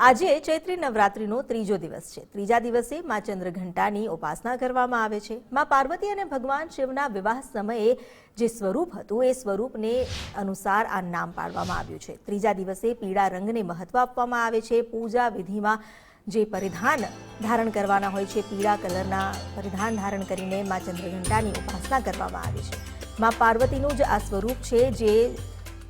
આજે ચૈત્રી નવરાત્રીનો ત્રીજો દિવસ છે. ત્રીજા દિવસે મા ચંદ્રઘંટાની ઉપાસના કરવામાં આવે છે. મા પાર્વતી અને ભગવાન શિવના વિવાહ સમયે જે સ્વરૂપ હતું, એ સ્વરૂપને અનુસાર આ નામ પાડવામાં આવ્યું છે. ત્રીજા દિવસે પીળા રંગને મહત્વ આપવામાં આવે છે. પૂજા વિધિમાં જે પરિધાન ધારણ કરવાના હોય છે, પીળા કલરના પરિધાન ધારણ કરીને મા ચંદ્રઘંટાની ઉપાસના કરવામાં આવે છે. મા પાર્વતીનું જ આ સ્વરૂપ છે, જે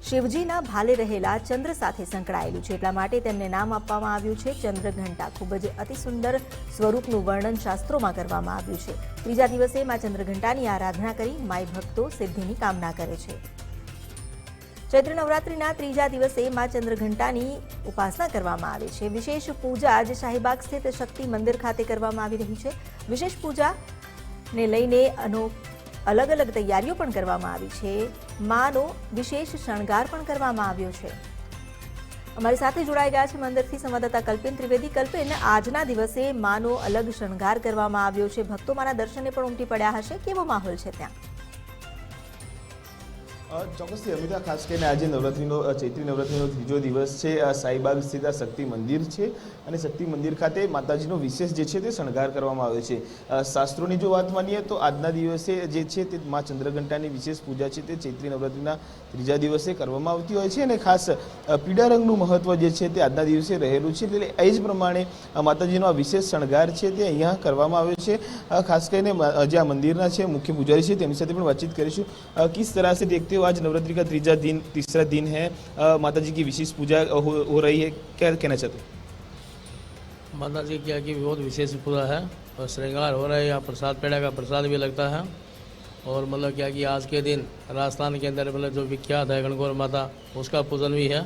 શિવજીના ભાલે રહેલા ચંદ્ર સાથે સંકળાયેલું છે. એટલા માટે તેમને નામ આપવામાં આવ્યું છે. ચંદ્રઘંટા ખૂબ જ અતિ સુંદર સ્વરૂપનું વર્ણન શાસ્ત્રોમાં કરવામાં આવ્યું છે. ત્રીજા દિવસે માં ચંદ્રઘંટાની આરાધના કરી માય ભક્તો સિદ્ધિની કામના કરે છે. ચૈત્ર નવરાત્રિના ત્રીજા દિવસે મા ચંદ્રઘંટાની ઉપાસના કરવામાં આવે છે. વિશેષ પૂજા આજે શાહીબાગ સ્થિત શક્તિ મંદિર ખાતે કરવામાં આવી રહી છે. વિશેષ પૂજાને લઈને અનો અલગ અલગ તૈયારીઓ પણ કરવામાં આવી છે. માનો વિશેષ શણગાર પણ કરવામાં આવ્યો છે. અમારી સાથે જોડાઈ ગયા છે મંદિરથી સંવાદદાતા કલ્પેન ત્રિવેદી. કલ્પેન, આજના દિવસે માનો અલગ શણગાર કરવામાં આવ્યો છે. ભક્તો મારા દર્શને પણ ઉમટી પડ્યા હશે. કેવો માહોલ છે ત્યાં? ચોક્કસથી અમિતા, ખાસ કરીને આજે નવરાત્રિનો ચૈત્રી નવરાત્રિનો ત્રીજો દિવસ છે. સાઈબાબા સ્થિત આ શક્તિ મંદિર છે અને શક્તિ મંદિર ખાતે માતાજીનો વિશેષ જે છે તે શણગાર કરવામાં આવે છે. શાસ્ત્રોની જો વાત માનીએ તો આજના દિવસે જે છે તે મા ચંદ્રઘંટાની વિશેષ પૂજા છે તે ચૈત્રી નવરાત્રિના ત્રીજા દિવસે કરવામાં આવતી હોય છે અને ખાસ પીળા રંગનું મહત્ત્વ જે છે તે આજના દિવસે રહેલું છે. એટલે એ જ પ્રમાણે માતાજીનો આ વિશેષ શણગાર છે તે અહીંયા કરવામાં આવ્યો છે. ખાસ કરીને જે આ મંદિરના છે મુખ્ય પૂજારી છે તેમની સાથે પણ વાતચીત કરીશું. કિસ તરહ દેખતી દેખતે आज नवरात्रि का तीसरा दिन तीसरा दिन है माता जी की विशेष पूजा हो, हो रही है क्या कहना चाहते माता जी क्या की बहुत विशेष पूजा है और श्रृंगार हो रहा है यहाँ प्रसाद पेड़ा का प्रसाद भी लगता है और मतलब क्या कि आज के दिन राजस्थान के अंदर मतलब जो विख्यात है गणगौर माता उसका पूजन भी है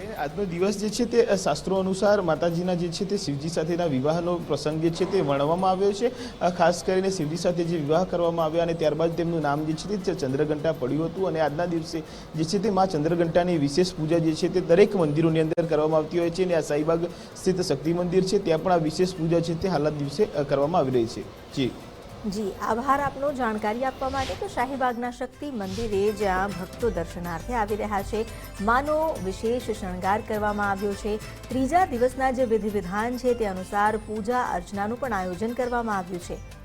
આજનો દિવસ જે છે તે શાસ્ત્રો અનુસાર માતાજીના જે છે તે શિવજી સાથેના વિવાહનો પ્રસંગ જે છે તે વર્ણવામાં આવ્યો છે. ખાસ કરીને શિવજી સાથે જે વિવાહ કરવામાં આવ્યા અને ત્યારબાદ તેમનું નામ જે છે તે ચંદ્રઘંટા પડ્યું હતું અને આજના દિવસે જે છે તે મા ચંદ્રઘંટાની વિશેષ પૂજા જે છે તે દરેક મંદિરોની અંદર કરવામાં આવતી હોય છે અને આ સાઈબાગ સ્થિત શક્તિ મંદિર છે, ત્યાં પણ આ વિશેષ પૂજા છે તે હાલના દિવસે કરવામાં આવી રહી છે. જી. જી, આભાર આપનો જાણકારી આપવા માટે તો શાહીબાગના શક્તિ મંદિરે જ્યાં ભક્તો દર્શનાર્થે આવી રહ્યા છે. માનો વિશેષ શણગાર કરવામાં આવ્યો છે. ત્રીજા દિવસના જે વિધિ વિધાન છે તે અનુસાર પૂજા અર્ચનાનું પણ આયોજન કરવામાં આવ્યું છે.